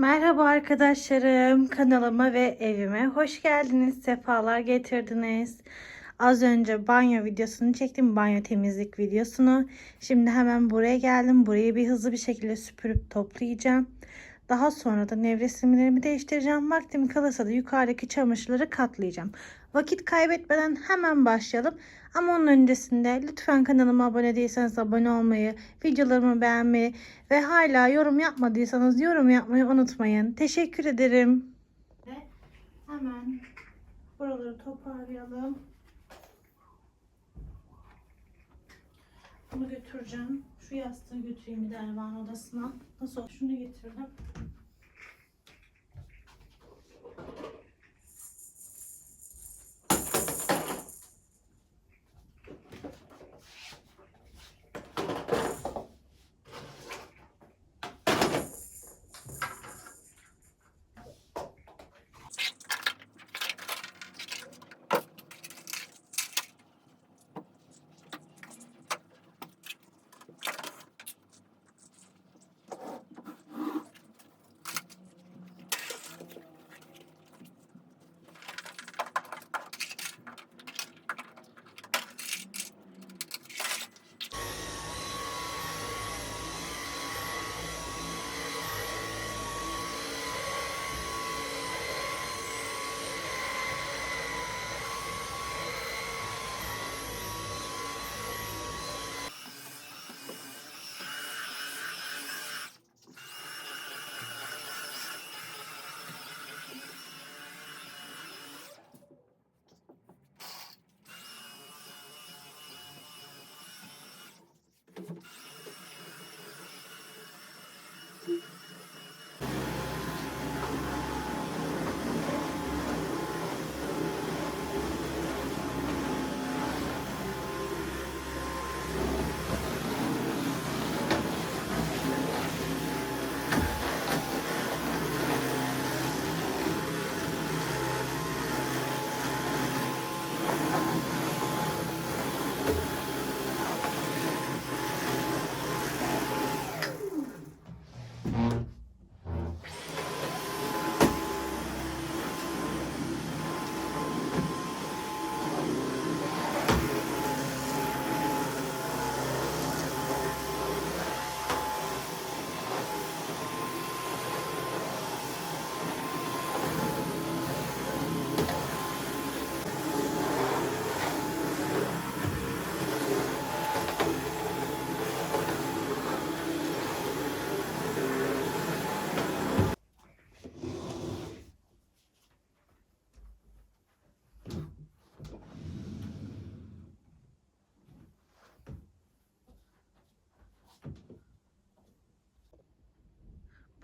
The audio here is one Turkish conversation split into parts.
Merhaba arkadaşlarım. Kanalıma ve evime hoş geldiniz. Sefalar getirdiniz. Az önce banyo videosunu çektim. Banyo temizlik videosunu. Şimdi hemen buraya geldim. Burayı bir hızlı bir şekilde süpürüp toplayacağım. Daha sonra da nevresimlerimi değiştireceğim. Vaktim kalırsa da yukarıdaki çamaşırları katlayacağım. Vakit kaybetmeden hemen başlayalım. Ama onun öncesinde lütfen kanalıma abone değilseniz abone olmayı, videolarımı beğenmeyi ve hala yorum yapmadıysanız yorum yapmayı unutmayın. Teşekkür ederim. Hemen buraları toparlayalım. Bunu götüreceğim. Şu yastığı götüreyim bir de Ervan odasına. Nasıl? Şunu getirdim.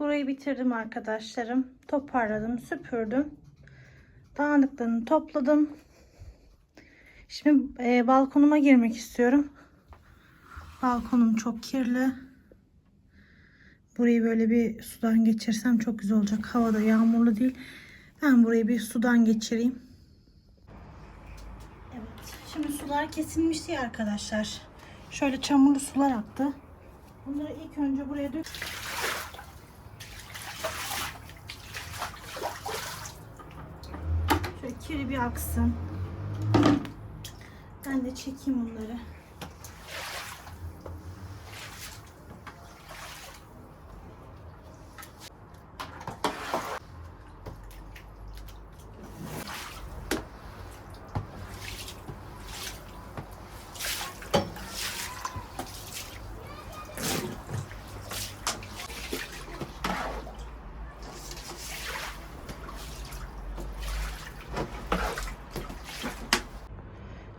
Burayı bitirdim arkadaşlarım. Toparladım, süpürdüm. Dağınıklarını topladım. Şimdi e, balkonuma girmek istiyorum. Balkonum çok kirli. Burayı böyle bir sudan geçirsem çok güzel olacak. Havada yağmurlu değil. Ben burayı bir sudan geçireyim. Evet. Şimdi sular kesilmişti arkadaşlar. Şöyle çamurlu sular aktı. Bunları ilk önce buraya dök. Şöyle kiri bir aksın. Ben de çekeyim bunları.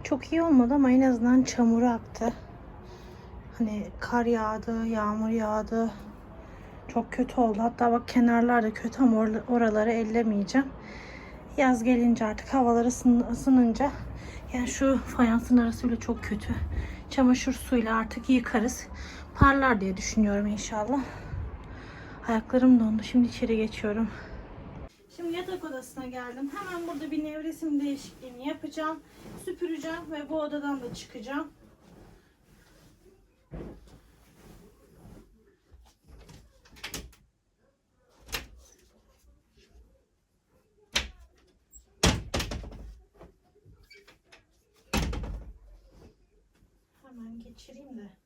Çok iyi olmadı ama en azından çamuru aktı. Hani kar yağdı, yağmur yağdı. Çok kötü oldu. Hatta bak kenarlar da kötü ama or- oraları ellemeyeceğim. Yaz gelince artık havalar ısın- ısınınca yani şu fayansın arası bile çok kötü. Çamaşır suyuyla artık yıkarız. Parlar diye düşünüyorum inşallah. Ayaklarım dondu. Şimdi içeri geçiyorum. Şimdi yatak odasına geldim. Hemen burada bir nevresim değişikliğini yapacağım. Süpüreceğim ve bu odadan da çıkacağım. Hemen geçireyim de.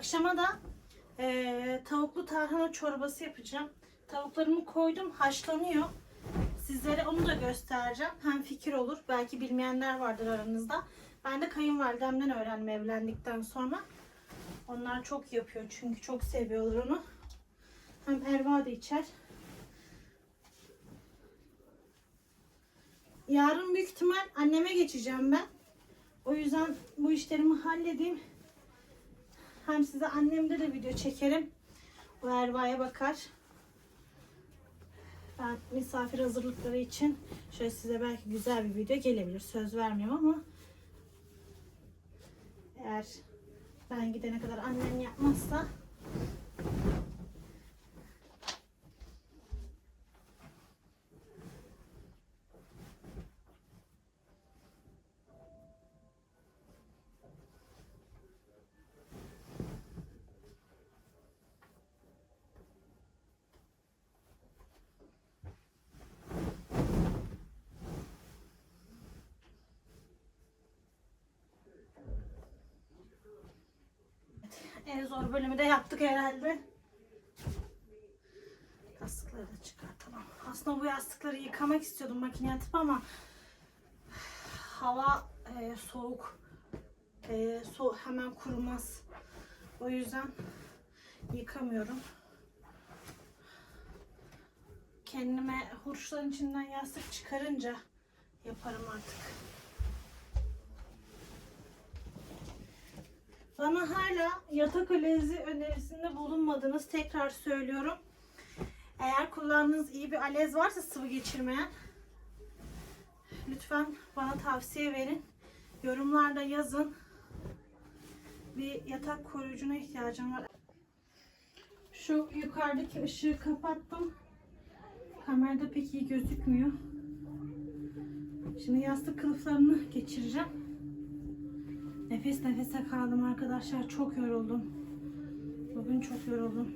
Akşama da eee, tavuklu tarhana çorbası yapacağım. Tavuklarımı koydum, haşlanıyor. Sizlere onu da göstereceğim. Hem fikir olur. Belki bilmeyenler vardır aranızda. Ben de kayınvalidemden öğrendim evlendikten sonra. Onlar çok yapıyor çünkü çok seviyorlar onu. Hem Erva da içer. Yarın büyük ihtimal anneme geçeceğim ben. O yüzden bu işlerimi halledeyim. Hem size annemde de video çekerim. O Erva'ya bakar. Ben misafir hazırlıkları için şöyle size belki güzel bir video gelebilir. Söz vermiyorum ama eğer ben gidene kadar annem yapmazsa en zor bölümü de yaptık herhalde. Yastıkları da çıkartalım. Aslında bu yastıkları yıkamak istiyordum makineye atıp ama hava e, soğuk. E, so hemen kurumaz. O yüzden yıkamıyorum. Kendime hurçların içinden yastık çıkarınca yaparım artık. Bana hala yatak alezi önerisinde bulunmadınız. Tekrar söylüyorum. Eğer kullandığınız iyi bir alez varsa sıvı geçirmeyen lütfen bana tavsiye verin. Yorumlarda yazın. Bir yatak koruyucuna ihtiyacım var. Şu yukarıdaki ışığı kapattım. Kamerada pek iyi gözükmüyor. Şimdi yastık kılıflarını geçireceğim. Nefes nefese kaldım arkadaşlar. Çok yoruldum. Bugün çok yoruldum.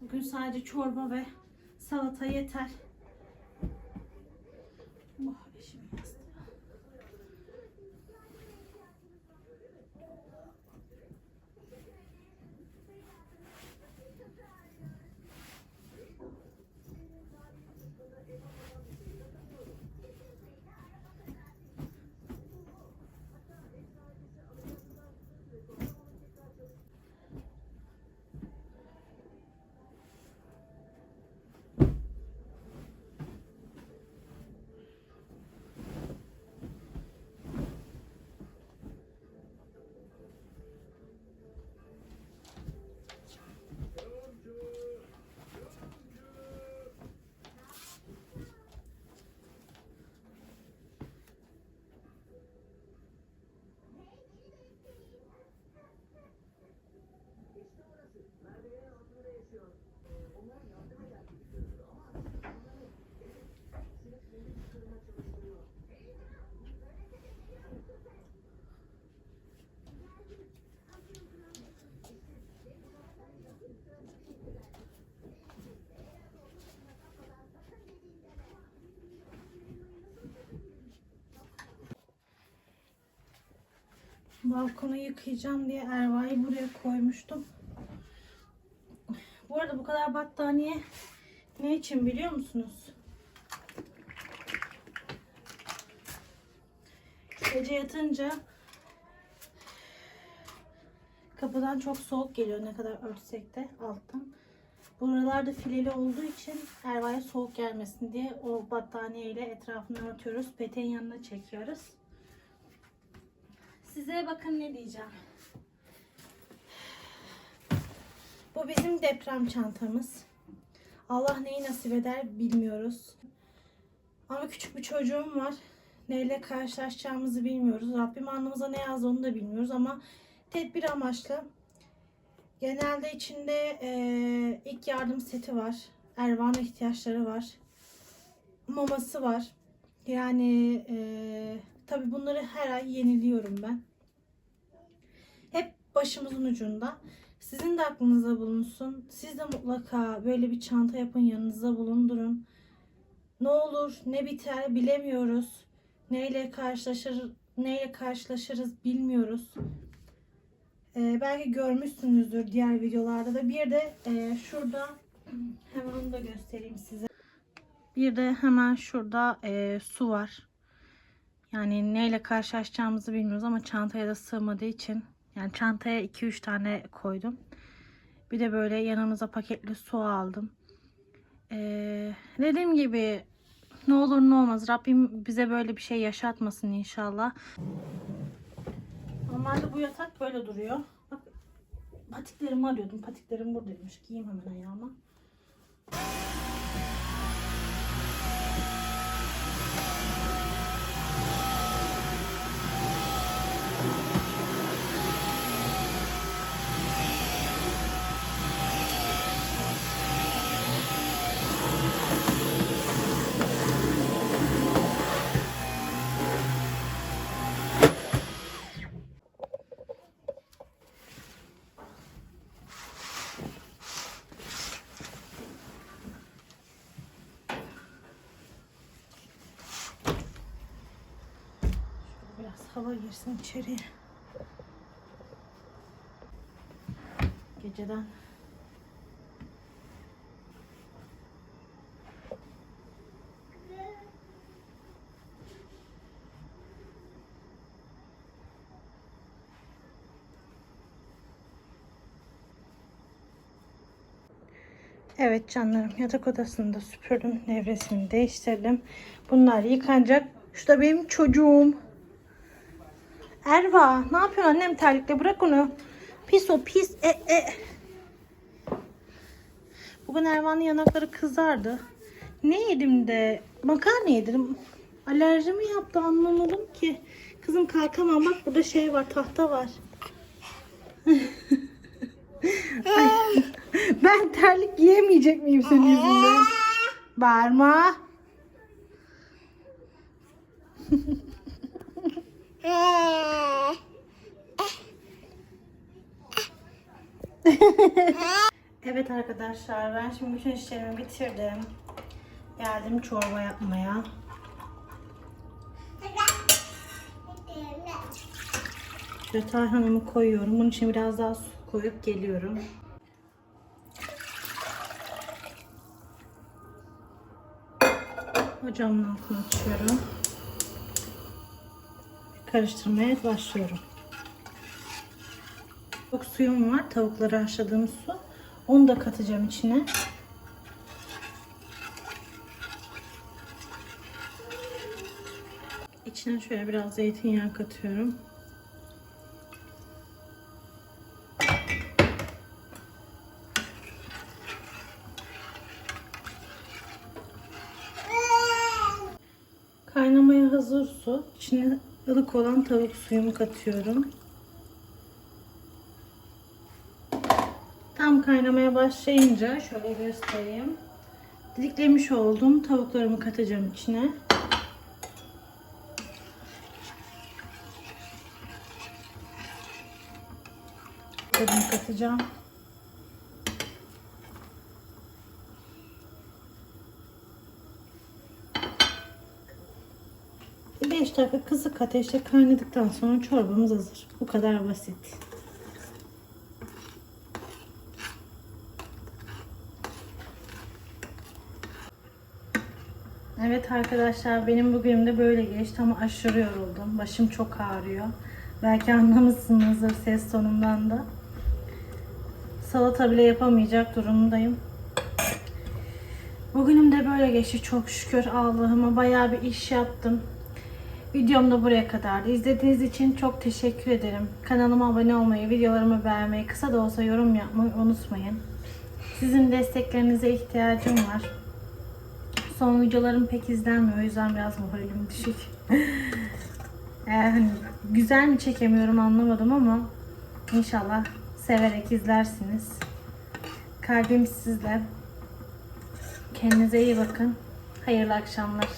Bugün sadece çorba ve salata yeter. Balkonu yıkayacağım diye Erva'yı buraya koymuştum. Bu arada bu kadar battaniye ne için biliyor musunuz? Gece yatınca kapıdan çok soğuk geliyor ne kadar örtsek de alttan. Buralarda fileli olduğu için Erva'ya soğuk gelmesin diye o battaniye ile etrafını örtüyoruz. Peteğin yanına çekiyoruz. Size bakın ne diyeceğim. Bu bizim deprem çantamız. Allah neyi nasip eder bilmiyoruz. Ama küçük bir çocuğum var. Neyle karşılaşacağımızı bilmiyoruz. Rabbim alnımıza ne yazdı onu da bilmiyoruz ama tedbir amaçlı. Genelde içinde eee, ilk yardım seti var. Ervan ihtiyaçları var. Maması var. Yani eee tabi bunları her ay yeniliyorum ben. Hep başımızın ucunda. Sizin de aklınıza bulunsun. Siz de mutlaka böyle bir çanta yapın yanınıza bulundurun. Ne olur ne biter bilemiyoruz. Neyle karşılaşır neyle karşılaşırız bilmiyoruz. Ee, belki görmüşsünüzdür diğer videolarda da. Bir de e, şurada hemen onu da göstereyim size. Bir de hemen şurada e, su var. Yani neyle karşılaşacağımızı bilmiyoruz ama çantaya da sığmadığı için yani çantaya 2-3 tane koydum. Bir de böyle yanımıza paketli su aldım. Ee, dediğim gibi ne olur ne olmaz. Rabbim bize böyle bir şey yaşatmasın inşallah. Normalde bu yatak böyle duruyor. Bak patiklerimi arıyordum. Patiklerim buradaymış. Giyeyim hemen ayağıma. Girsin içeriye. Geceden. Evet canlarım yatak odasını da süpürdüm. Nevresini değiştirdim. Bunlar yıkanacak. Şu da benim çocuğum. Erva ne yapıyorsun annem terlikle bırak onu. Pis o pis. E, e. Bugün Ervan'ın yanakları kızardı. Ne yedim de makarna yedim. Alerji mi yaptı anlamadım ki. Kızım kalkamam bak burada şey var tahta var. Ben terlik giyemeyecek miyim senin yüzünden? Bağırma. Evet arkadaşlar ben şimdi bütün işlerimi bitirdim. Geldim çorba yapmaya. Şöyle tarhanamı koyuyorum. Bunun için biraz daha su koyup geliyorum. Ocağımın altını açıyorum. Karıştırmaya başlıyorum. Çok suyum var. Tavukları haşladığım su. Onu da katacağım içine. İçine şöyle biraz zeytinyağı katıyorum. Kaynamaya hazır su. İçine ılık olan tavuk suyumu katıyorum. Tam kaynamaya başlayınca şöyle göstereyim. Didiklemiş olduğum tavuklarımı katacağım içine. Tadını katacağım. Bir 5 dakika kısık ateşte kaynadıktan sonra çorbamız hazır. Bu kadar basit. Evet arkadaşlar benim bugünüm de böyle geçti ama aşırı yoruldum. Başım çok ağrıyor. Belki anlamışsınızdır ses tonumdan da. Salata bile yapamayacak durumdayım. Bugünüm de böyle geçti çok şükür Allah'ıma. Bayağı bir iş yaptım. Videom da buraya kadardı. İzlediğiniz için çok teşekkür ederim. Kanalıma abone olmayı, videolarımı beğenmeyi, kısa da olsa yorum yapmayı unutmayın. Sizin desteklerinize ihtiyacım var. Son videolarım pek izlenmiyor. O yüzden biraz moralim düşük. Ee, hani güzel mi çekemiyorum anlamadım ama inşallah severek izlersiniz. Kalbim sizle. Kendinize iyi bakın. Hayırlı akşamlar.